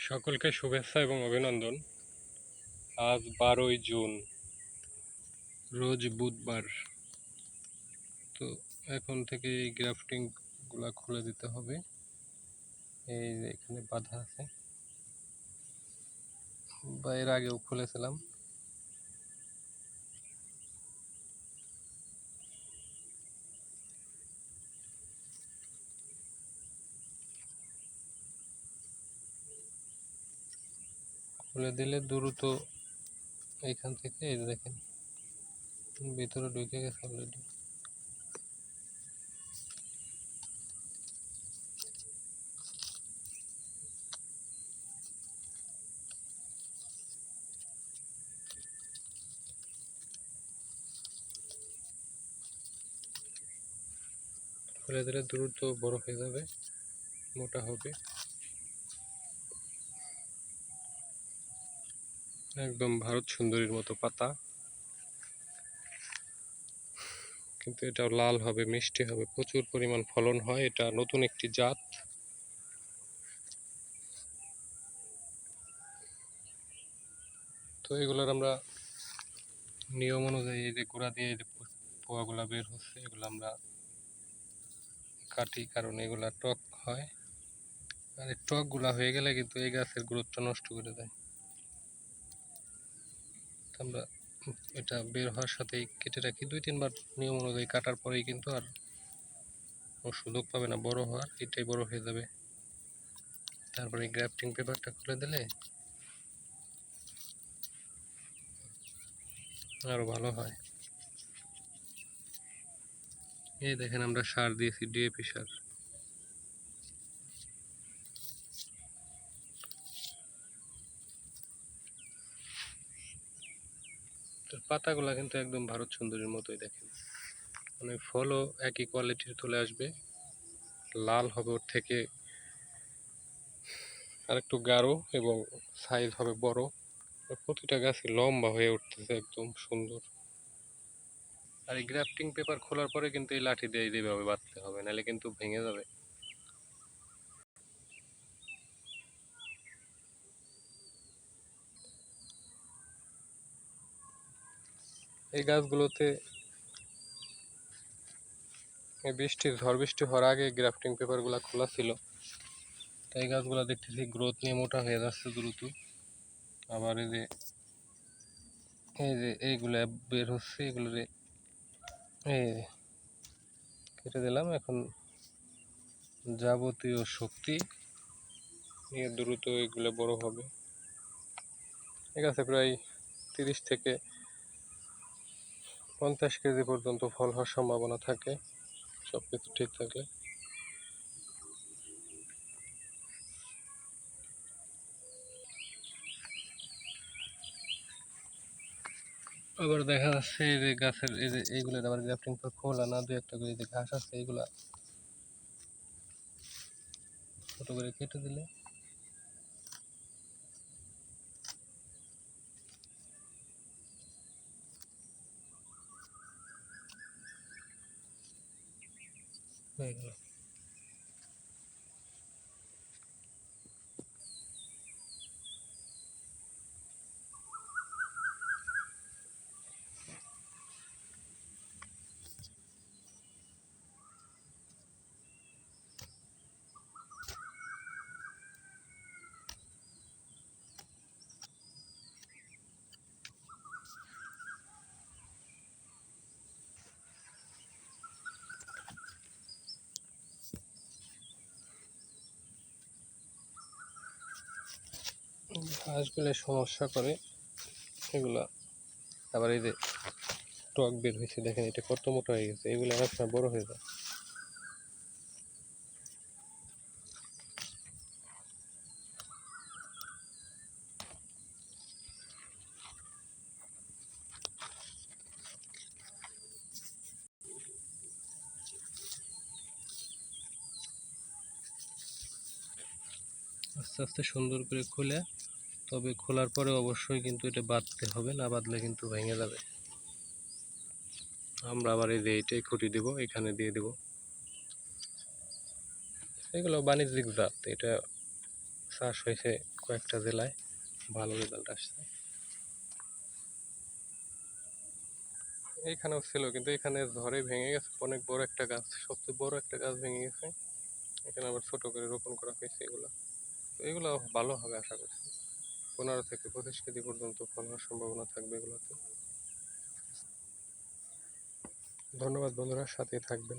সকলকে শুভেচ্ছা এবং অভিনন্দন। আজ বারোই জুন, রোজ বুধবার। তো এখন থেকে এই গ্রাফটিংগুলো খুলে দিতে হবে। এই এখানে বাধা আছে। বা এর আগেও খুলেছিলাম। খুলে দিলে দ্রুত এইখান থেকে এই দেখেন, ভিতরে ঢুকে গেছে অলরেডি দিলে দ্রুত বড় হয়ে যাবে, মোটা হবে। একদম ভারত সুন্দরীর মতো পাতা। কিন্তু এটা লাল হবে, মিষ্টি হবে, প্রচুর পরিমাণ ফলন হয়। এটা নতুন একটি জাত। তো এগুলোর আমরা নিয়ম অনুযায়ী এই যে গোড়া দিয়ে এই যে পোয়াগুলা বের হচ্ছে, এগুলো আমরা কাটি কারণ এগুলা টক হয়। আর এই টকগুলা হয়ে গেলে কিন্তু এই গাছের গুরুত্ব নষ্ট করে দেয়। আমরা এটা বের হওয়ার সাথেই কেটে রাখি। দুই, তিনবার নিয়ম অনুযায়ী কাটার পরেই কিন্তু আর সুযোগ পাবে না বড় হওয়ার, এটাই বড় হয়ে যাবে। তারপরে গ্রাফটিং পেপারটা খুলে দিলে আরও ভালো হয়। এই দেখেন আমরা সার দিয়েছি ডিএপি সার। পাতাগুলা কিন্তু একদম ভারত সুন্দরীর মতোই দেখেন। মানে ফলও একই কোয়ালিটির চলে আসবে। লাল হবে ওর থেকে আর একটু গাঢ় এবং সাইজ হবে বড়। প্রতিটা গাছই লম্বা হয়ে উঠতেছে একদম সুন্দর। আর এই গ্রাফটিং পেপার খোলার পরে কিন্তু এই লাঠি দিয়ে এইভাবে বাঁধতে হবে, নাহলে কিন্তু ভেঙে যাবে। এই গাছগুলোতে এই বৃষ্টির ঝড় বৃষ্টি হওয়ার আগে গ্রাফটিং পেপারগুলো খোলা ছিল। তাই গাছগুলো দেখতেছি গ্রোথ নিয়ে মোটা হয়ে যাচ্ছে দ্রুত। আবার এই যে এই যে এইগুলো বের হচ্ছে এগুলো এই কেটে দিলাম। এখন যাবতীয় শক্তি নিয়ে দ্রুত এগুলো বড় হবে। ঠিক আছে প্রায় তিরিশ থেকে পঞ্চাশ কেজি পর্যন্ত ফল হওয়ার সম্ভাবনা থাকে সব কিছু ঠিক থাকলে। আবার দেখা যাচ্ছে এই যে গাছের, এই যে এইগুলোর আবার গ্রাফটিং পর খোলা না দু একটা করে যে ঘাস আছে, এইগুলা ছোট করে কেটে দিলে হয়ে গেল ঘাসগুলো সমস্যা করে, এগুলা। আবার এই যে টক বের হয়েছে, দেখেন এটা কত মোটা হয়ে গেছে, এগুলো অনেক সময় বড় হয়ে যায়। আস্তে আস্তে সুন্দর করে খুলে তবে খোলার পরে অবশ্যই কিন্তু এটা বাঁধতে হবে, না বাঁধলে কিন্তু ভেঙে যাবে। আমরা আবার এই যে এইটাই খুঁটি দেব, এখানে দিয়ে দেব। এগুলো বাণিজ্যিক জাত, এটা চাষ হয়েছে কয়েকটা জেলায়, ভালো রেজাল্ট আসছে। এইখানেও ছিল, কিন্তু এখানে ঝড়ে ভেঙে গেছে, অনেক বড় একটা গাছ, সবচেয়ে বড় একটা গাছ ভেঙে গেছে। এখানে আবার ছোট করে রোপণ করা হয়েছে এগুলো। এগুলো ভালো হবে, আশা করছি। পনেরো থেকে পঁচিশ কেজি পর্যন্ত ফল হওয়ার সম্ভাবনা থাকবে এগুলোতে। ধন্যবাদ বন্ধুরা সাথে থাকবেন।